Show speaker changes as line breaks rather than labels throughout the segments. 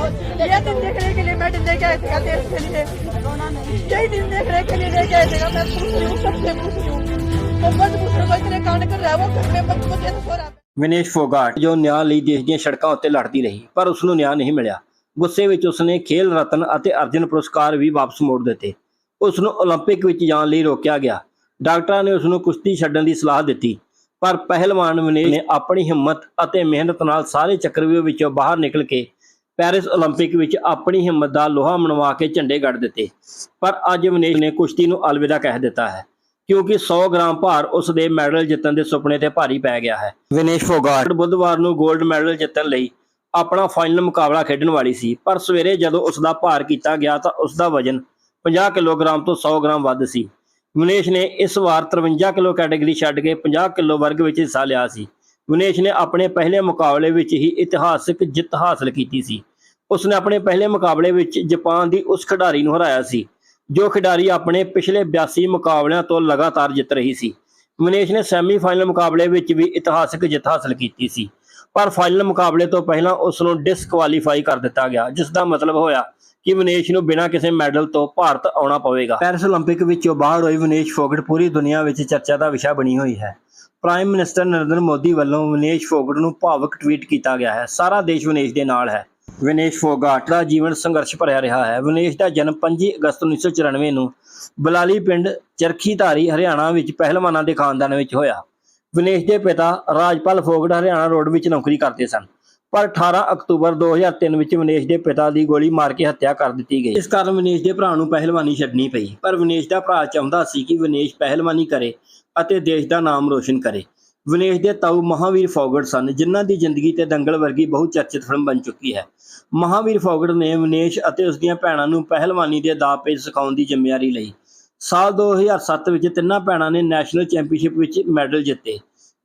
ये दिन देखने के लिए मेडल लेके आए थे देश के लिए यही दिन देखने के लिए लेके आए थे मैं पूछ रही हूँ सबसे पूछ रही हूँ वो बस मुझसे कोई इतने कांड कर रहा है वो घर में बच मुझे तो सो रहा है
ਵਿਨੇਸ਼ ਫੋਗਾਟ ਜੋ ਨਿਆਂ ਲਈ ਦੇਸ਼ ਦੀਆਂ ਸੜਕਾਂ ਉੱਤੇ ਲੜਦੀ ਰਹੀ ਪਰ ਉਸ ਨੂੰ ਨਿਆਂ ਨਹੀਂ ਮਿਲਿਆ ਗੁੱਸੇ ਵਿੱਚ ਉਸਨੇ ਖੇਲ ਰਤਨ ਅਤੇ ਅਰਜਨ ਪੁਰਸਕਾਰ ਵੀ ਵਾਪਸ ਮੋੜ ਦਿੱਤੇ ਉਸ ਨੂੰ 올림픽 ਵਿੱਚ ਜਾਣ ਲਈ ਰੋਕਿਆ ਗਿਆ ਡਾਕਟਰਾਂ ਨੇ ਉਸ ਨੂੰ ਕੁਸ਼ਤੀ ਛੱਡਣ ਦੀ ਸਲਾਹ ਦਿੱਤੀ ਪਰ ਪਹਿਲਵਾਨ ਵਿਨੇਸ਼ ਨੇ ਆਪਣੀ ਹਿੰਮਤ ਅਤੇ ਮਿਹਨਤ ਨਾਲ ਸਾਰੇ ਚੱਕਰਵਿਊਹ ਵਿੱਚੋਂ ਬਾਹਰ ਨਿਕਲ ਕੇ ਪੈਰਿਸ 올림픽 ਵਿੱਚ ਆਪਣੀ ਹਿੰਮਤ ਦਾ ਲੋਹਾ ਮਨਵਾ ਕੇ ਝੰਡੇ ਗੱਡ ਦਿੱਤੇ। ਪਰ ਅੱਜ ਵਿਨੇਸ਼ ਨੇ ਕੁਸ਼ਤੀ ਨੂੰ ਅਲਵਿਦਾ ਕਹਿ ਦਿੱਤਾ ਹੈ ਕਿਉਂਕਿ 100 ਗ੍ਰਾਮ ਭਾਰ ਉਸ ਦੇ ਮੈਡਲ ਜਿੱਤਣ ਦੇ ਸੁਪਨੇ ਤੇ ਭਾਰੀ ਪੈ ਗਿਆ ਹੈ। ਵਿਨੇਸ਼ ਫੋਗਾਟ ਬੁੱਧਵਾਰ ਨੂੰ 골ਡ ਮੈਡਲ ਜਿੱਤਣ ਲਈ ਆਪਣਾ ਫਾਈਨਲ ਮੁਕਾਬਲਾ ਖੇਡਣ ਵਾਲੀ ਸੀ ਪਰ ਸਵੇਰੇ ਜਦੋਂ ਉਸ ਦਾ ਭਾਰ ਕੀਤਾ ਗਿਆ ਤਾਂ ਉਸ ਦਾ ਵਜ਼ਨ 50 ਕਿਲੋਗ੍ਰਾਮ ਤੋਂ 100 ਗ੍ਰਾਮ ਵੱਧ ਸੀ। ਵਿਨੇਸ਼ ਨੇ ਇਸ ਵਾਰ 53 ਕਿਲੋ ਕੈਟਾਗਰੀ ਛੱਡ ਕੇ 50 ਕਿਲੋ ਵਰਗ ਵਿੱਚ ਹਿੱਸਾ ਲਿਆ ਸੀ। ਵਿਨੇਸ਼ ਨੇ ਆਪਣੇ ਪਹਿਲੇ ਮੁਕਾਬਲੇ ਵਿੱਚ ਹੀ ਇਤਿਹਾਸਕ ਜਿੱਤ ਹਾਸਲ ਕੀਤੀ ਸੀ ਉਸਨੇ ਆਪਣੇ ਪਹਿਲੇ ਮੁਕਾਬਲੇ ਵਿੱਚ ਜਾਪਾਨ ਦੀ ਉਸ ਖਿਡਾਰੀ ਨੂੰ ਹਰਾਇਆ ਸੀ ਜੋ ਖਿਡਾਰੀ ਆਪਣੇ ਪਿਛਲੇ 82 ਮੁਕਾਬਲਿਆਂ ਤੋਂ ਲਗਾਤਾਰ ਜਿੱਤ ਰਹੀ ਸੀ ਵਿਨੇਸ਼ ਨੇ ਸੈਮੀਫਾਈਨਲ ਮੁਕਾਬਲੇ ਵਿੱਚ ਵੀ ਇਤਿਹਾਸਕ ਜਿੱਤ ਹਾਸਲ ਕੀਤੀ ਸੀ ਪਰ ਫਾਈਨਲ ਮੁਕਾਬਲੇ ਤੋਂ ਪਹਿਲਾਂ ਉਸ ਨੂੰ ਡਿਸਕੁਆਲੀਫਾਈ ਕਰ ਦਿੱਤਾ ਗਿਆ ਜਿਸ ਦਾ ਮਤਲਬ ਹੋਇਆ ਕਿ ਵਿਨੇਸ਼ ਨੂੰ ਬਿਨਾਂ ਕਿਸੇ ਮੈਡਲ ਤੋਂ ਭਾਰਤ ਆਉਣਾ ਪਵੇਗਾ ਪੈਰਿਸ 올림픽 ਵਿੱਚੋਂ ਬਾਹਰ ਹੋਈ ਵਿਨੇਸ਼ ਫੋਗਟ ਪੂਰੀ ਦੁਨੀਆ ਵਿੱਚ ਚਰਚਾ ਦਾ ਵਿਸ਼ਾ ਬਣੀ ਹੋਈ ਹੈ ਪ੍ਰਾਈਮ ਮਿਨਿਸਟਰ ਨਰਿੰਦਰ ਮੋਦੀ ਵੱਲੋਂ ਵਿਨੇਸ਼ ਫੋਗਟ ਨੂੰ ਭਾਵਕ ਟਵੀਟ ਕੀਤਾ ਗਿਆ ਹੈ। ਸਾਰਾ ਦੇਸ਼ ਵਿਨੇਸ਼ ਦੇ ਨਾਲ ਹੈ। ਵਿਨੇਸ਼ ਫੋਗਾਟ ਦਾ ਜੀਵਨ ਸੰਘਰਸ਼ ਭਰਿਆ ਰਿਹਾ ਹੈ। ਵਿਨੇਸ਼ ਦਾ ਜਨਮ 5 ਅਗਸਤ 1994 ਨੂੰ ਬਲਾਲੀ ਪਿੰਡ ਚਰਖੀਧਾਰੀ ਹਰਿਆਣਾ ਵਿੱਚ ਪਹਿਲਵਾਨਾਂ ਦੇ ਖਾਨਦਾਨ ਵਿੱਚ ਹੋਇਆ। ਵਿਨੇਸ਼ ਦੇ ਪਿਤਾ ਰਾਜਪਾਲ ਫੋਗਟ ਹਰਿਆਣਾ ਰੋਡ ਵਿੱਚ ਨੌਕਰੀ ਕਰਦੇ ਸਨ। ਪਰ 18 ਅਕਤੂਬਰ 2003 ਵਿੱਚ ਵਿਨੇਸ਼ ਦੇ ਪਿਤਾ ਦੀ ਗੋਲੀ ਮਾਰ ਕੇ ਹੱਤਿਆ ਕਰ ਦਿੱਤੀ ਗਈ। ਇਸ ਕਾਰਨ ਵਿਨੇਸ਼ ਦੇ ਭਰਾ ਨੂੰ ਪਹਿਲਵਾਨੀ ਛੱਡਣੀ ਪਈ। ਪਰ ਵਿਨੇਸ਼ ਦਾ ਭਰਾ ਚਾਹੁੰਦਾ ਸੀ ਕਿ ਵਿਨੇਸ਼ ਪਹਿਲਵਾਨੀ ਕਰੇ ਅਤੇ ਦੇਸ਼ ਦਾ ਨਾਮ ਰੋਸ਼ਨ ਕਰੇ। ਵਿਨੇਸ਼ ਦੇ ਤਾਊ ਮਹਾਵੀਰ ਫੋਗਟ ਸਨ, ਜਿਨ੍ਹਾਂ ਦੀ ਜ਼ਿੰਦਗੀ ਤੇ ਦੰਗਲ ਵਰਗੀ ਬਹੁਤ ਚਰਚਿਤ ਫਿਲਮ ਬਣ ਚੁੱਕੀ ਹੈ। ਮਹਾਵੀਰ ਫੋਗਟ ਨੇ ਵਿਨੇਸ਼ ਅਤੇ ਉਸ ਦੀਆਂ ਭੈਣਾਂ ਨੂੰ ਪਹਿਲਵਾਨੀ ਦੇ ਦਾਅ ਪੇਚ ਸਿਖਾਉਣ ਦੀ ਜ਼ਿੰਮੇਵਾਰੀ ਲਈ। ਸਾਲ 2007 ਵਿੱਚ ਤਿੰਨਾਂ ਭੈਣਾਂ ਨੇ ਨੈਸ਼ਨਲ ਚੈਂਪੀਅਨਸ਼ਿਪ ਵਿੱਚ ਮੈਡਲ ਜਿੱਤੇ।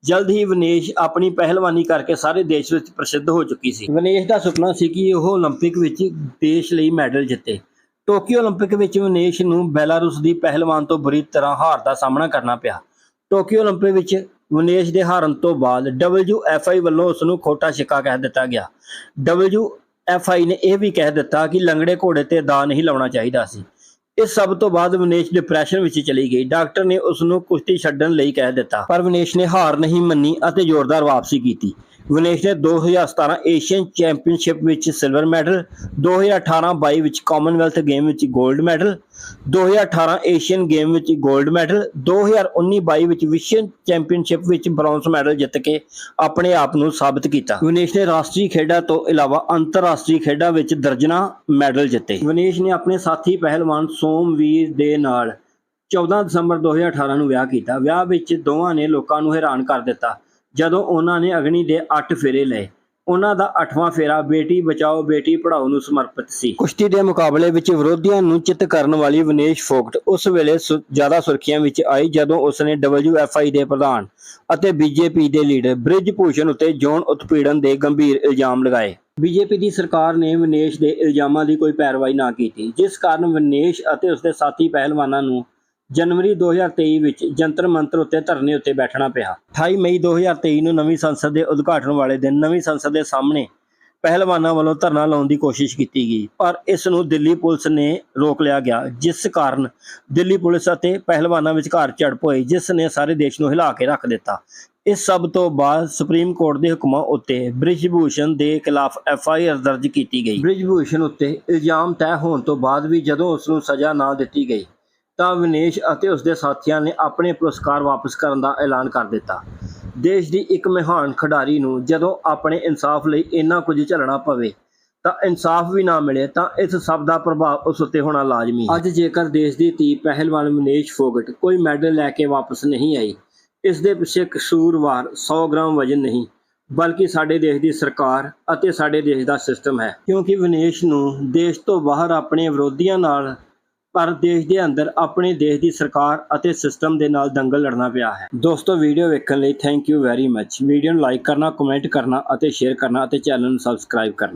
ਜਲਦ ਹੀ ਵਿਨੇਸ਼ ਆਪਣੀ ਪਹਿਲਵਾਨੀ ਕਰਕੇ ਸਾਰੇ ਦੇਸ਼ ਵਿੱਚ ਪ੍ਰਸਿੱਧ ਹੋ ਚੁੱਕੀ ਸੀ ਵਿਨੇਸ਼ ਦਾ ਸੁਪਨਾ ਸੀ ਕਿ ਉਹ 올림픽 ਵਿੱਚ ਦੇਸ਼ ਲਈ ਮੈਡਲ ਜਿੱਤੇ ਟੋਕੀਓ 올림픽 ਵਿੱਚ ਵਿਨੇਸ਼ ਨੂੰ ਬੈਲਾਰੂਸ ਦੀ ਪਹਿਲਵਾਨ ਤੋਂ ਬੁਰੀ ਤਰ੍ਹਾਂ ਹਾਰ ਦਾ ਸਾਹਮਣਾ ਕਰਨਾ ਪਿਆ ਟੋਕੀਓ 올림픽 ਵਿੱਚ ਵਿਨੇਸ਼ ਦੇ ਹਾਰਨ ਤੋਂ ਬਾਅਦ WFI ਵੱਲੋਂ ਉਸ ਨੂੰ ਖੋਟਾ ਸਿੱਕਾ ਕਹਿ ਦਿੱਤਾ ਗਿਆ WFI ਨੇ ਇਹ ਵੀ ਕਹਿ ਦਿੱਤਾ ਕਿ ਲੰਗੜੇ ਘੋੜੇ ਤੇ ਦਾ ਨਹੀਂ ਲਾਉਣਾ ਚਾਹੀਦਾ ਸੀ ਇਸ ਸਭ ਤੋਂ ਬਾਅਦ ਵਿਨੇਸ਼ ਡਿਪਰੈਸ਼ਨ ਵਿੱਚ ਚਲੀ ਗਈ। ਡਾਕਟਰ ਨੇ ਉਸ ਨੂੰ ਕੁਸ਼ਤੀ ਛੱਡਣ ਲਈ ਕਹਿ ਦਿੱਤਾ, ਪਰ ਵਿਨੇਸ਼ ਨੇ ਹਾਰ ਨਹੀਂ ਮੰਨੀ ਅਤੇ ਜ਼ੋਰਦਾਰ ਵਾਪਸੀ ਕੀਤੀ। ਵਿਨੇਸ਼ ਨੇ 2017 ਏਸ਼ੀਅਨ ਚੈਂਪੀਅਨਸ਼ਿਪ ਵਿੱਚ ਸਿਲਵਰ ਮੈਡਲ 2018-22 ਵਿੱਚ ਕਾਮਨਵੈਲਥ ਗੇਮ ਵਿੱਚ 골ਡ ਮੈਡਲ 2018 ਏਸ਼ੀਅਨ ਗੇਮ ਵਿੱਚ 골ਡ ਮੈਡਲ 2019-22 ਵਿੱਚ ਵਿਸ਼ਵ ਚੈਂਪੀਅਨਸ਼ਿਪ ਵਿੱਚ ਬ੍ਰੌਂਜ਼ ਮੈਡਲ ਜਿੱਤ ਕੇ ਆਪਣੇ ਆਪ ਨੂੰ ਸਾਬਤ ਕੀਤਾ। ਵਿਨੇਸ਼ ਨੇ ਰਾਸ਼ਟਰੀ ਖੇਡਾਂ ਤੋਂ ਇਲਾਵਾ ਅੰਤਰਰਾਸ਼ਟਰੀ ਖੇਡਾਂ ਵਿੱਚ ਦਰਜਨਾ ਮੈਡਲ ਜਿੱਤੇ। ਵਿਨੇਸ਼ ਨੇ ਆਪਣੇ ਸਾਥੀ ਪਹਿਲਵਾਨ ਸੋਮਵੀਰ ਦੇ ਨਾਲ 14 ਦਸੰਬਰ 2018 ਨੂੰ ਵਿਆਹ ਕੀਤਾ। ਵਿਆਹ ਵਿੱਚ ਦੋਵਾਂ ਨੇ ਲੋਕਾਂ ਨੂੰ ਹੈਰਾਨ ਕਰ ਦਿੱਤਾ। ਜਦੋਂ ਉਹਨਾਂ ਨੇ ਅਗਨੀ ਦੇ 8 ਫੇਰੇ ਲਏ, ਉਹਨਾਂ ਦਾ 8ਵਾਂ ਫੇਰਾ ਬੇਟੀ ਬਚਾਓ, ਬੇਟੀ ਪੜਾਓ ਨੂੰ ਸਮਰਪਿਤ ਸੀ। ਕੁਸ਼ਤੀ ਦੇ ਮੁਕਾਬਲੇ ਵਿੱਚ ਵਿਰੋਧੀਆਂ ਨੂੰ ਚਿੱਤ ਕਰਨ ਵਾਲੀ ਵਿਨੇਸ਼ ਫੋਕਟ ਉਸ ਵੇਲੇ ਜ਼ਿਆਦਾ ਸੁਰਖੀਆਂ ਵਿੱਚ ਆਈ ਜਦੋਂ ਉਸਨੇ WFI ਦੇ ਪ੍ਰਧਾਨ ਅਤੇ BJP ਦੇ ਲੀਡਰ ਬ੍ਰਿਜ ਭੂਸ਼ਣ ਉੱਤੇ ਯੌਨ ਉਤਪੀੜਨ ਦੇ ਗੰਭੀਰ ਇਲਜ਼ਾਮ ਲਗਾਏ। ਬੀਜੇਪੀ ਦੀ ਸਰਕਾਰ ਨੇ ਵਿਨੇਸ਼ ਦੇ ਇਲਜ਼ਾਮਾਂ ਦੀ ਕੋਈ ਪੈਰਵਾਈ ਨਾ ਕੀਤੀ, ਜਿਸ ਕਾਰਨ ਵਿਨੇਸ਼ ਅਤੇ ਉਸਦੇ ਸਾਥੀ ਪਹਿਲਵਾਨਾਂ ਨੂੰ ਜਨਵਰੀ 2023 ਵਿੱਚ ਜੰਤਰ ਮੰਤਰ ਉੱਤੇ ਧਰਨੇ ਉੱਤੇ ਬੈਠਣਾ ਪਿਆ। 28 ਮਈ 2023 ਨੂੰ ਨਵੀਂ ਸੰਸਦ ਦੇ ਉਦਘਾਟਨ ਵਾਲੇ ਦਿਨ ਨਵੀਂ ਸੰਸਦ ਦੇ ਸਾਹਮਣੇ ਪਹਿਲਵਾਨਾਂ ਵੱਲੋਂ ਧਰਨਾ ਲਾਉਣ ਦੀ ਕੋਸ਼ਿਸ਼ ਕੀਤੀ ਗਈ, ਪਰ ਇਸ ਨੂੰ ਦਿੱਲੀ ਪੁਲਿਸ ਨੇ ਰੋਕ ਲਿਆ ਗਿਆ, ਜਿਸ ਕਾਰਨ ਦਿੱਲੀ ਪੁਲਿਸ ਅਤੇ ਪਹਿਲਵਾਨਾਂ ਵਿਚਕਾਰ ਝੜਪ ਹੋਈ, ਜਿਸ ਨੇ ਸਾਰੇ ਦੇਸ਼ ਨੂੰ ਹਿਲਾ ਕੇ ਰੱਖ ਦਿੱਤਾ। ਇਸ ਸਭ ਤੋਂ ਬਾਅਦ ਸੁਪਰੀਮ ਕੋਰਟ ਦੇ ਹੁਕਮਾਂ ਉੱਤੇ ਬ੍ਰਿਜਭੂਸ਼ਣ ਦੇ ਖਿਲਾਫ ਐਫ ਆਈ ਆਰ ਦਰਜ ਕੀਤੀ ਗਈ। ਬ੍ਰਿਜਭੂਸ਼ਣ ਉੱਤੇ ਇਲਜ਼ਾਮ ਤੈਅ ਹੋਣ ਤੋਂ ਬਾਅਦ ਵੀ ਜਦੋਂ ਉਸ ਨੂੰ ਸਜ਼ਾ ਨਾ ਦਿੱਤੀ ਗਈ ਤਾਂ ਵਿਨੇਸ਼ ਅਤੇ ਉਸਦੇ ਸਾਥੀਆਂ ਨੇ ਆਪਣੇ ਪੁਰਸਕਾਰ ਵਾਪਸ ਕਰਨ ਦਾ ਐਲਾਨ ਕਰ ਦਿੱਤਾ। ਦੇਸ਼ ਦੀ ਇੱਕ ਮਹਾਨ ਖਿਡਾਰੀ ਨੂੰ ਜਦੋਂ ਆਪਣੇ ਇਨਸਾਫ ਲਈ ਇੰਨਾ ਕੁਝ ਝੱਲਣਾ ਪਵੇ, ਤਾਂ ਇਨਸਾਫ ਵੀ ਨਾ ਮਿਲੇ, ਤਾਂ ਇਸ ਸਭ ਦਾ ਪ੍ਰਭਾਵ ਉਸ ਉੱਤੇ ਹੋਣਾ ਲਾਜ਼ਮੀ ਹੈ। ਅੱਜ ਜੇਕਰ ਦੇਸ਼ ਦੀ ਧੀ ਪਹਿਲਵਾਨ ਵਿਨੇਸ਼ ਫੋਗਟ ਕੋਈ ਮੈਡਲ ਲੈ ਕੇ ਵਾਪਸ ਨਹੀਂ ਆਈ, ਇਸ ਦੇ ਪਿੱਛੇ ਕਸੂਰਵਾਰ 100 ਗ੍ਰਾਮ ਵਜਨ ਨਹੀਂ, ਬਲਕਿ ਸਾਡੇ ਦੇਸ਼ ਦੀ ਸਰਕਾਰ ਅਤੇ ਸਾਡੇ ਦੇਸ਼ ਦਾ ਸਿਸਟਮ ਹੈ। ਕਿਉਂਕਿ ਵਿਨੇਸ਼ ਨੂੰ ਦੇਸ਼ ਤੋਂ ਬਾਹਰ ਆਪਣੇ ਵਿਰੋਧੀਆਂ ਨਾਲ ਪਰ ਦੇਸ਼ ਦੇ ਅੰਦਰ ਆਪਣੇ ਦੇਸ਼ ਦੀ ਸਰਕਾਰ ਅਤੇ ਸਿਸਟਮ ਦੇ ਨਾਲ ਦੰਗਲ ਲੜਨਾ ਪਿਆ ਹੈ। ਦੋਸਤੋ ਵੀਡੀਓ ਵੇਖਣ ਲਈ thank you very much video ਨੂੰ ਲਾਈਕ ਕਰਨਾ ਕਮੈਂਟ ਕਰਨਾ ਅਤੇ ਸ਼ੇਅਰ ਕਰਨਾ ਅਤੇ ਚੈਨਲ ਨੂੰ ਸਬਸਕ੍ਰਾਈਬ ਕਰਨਾ।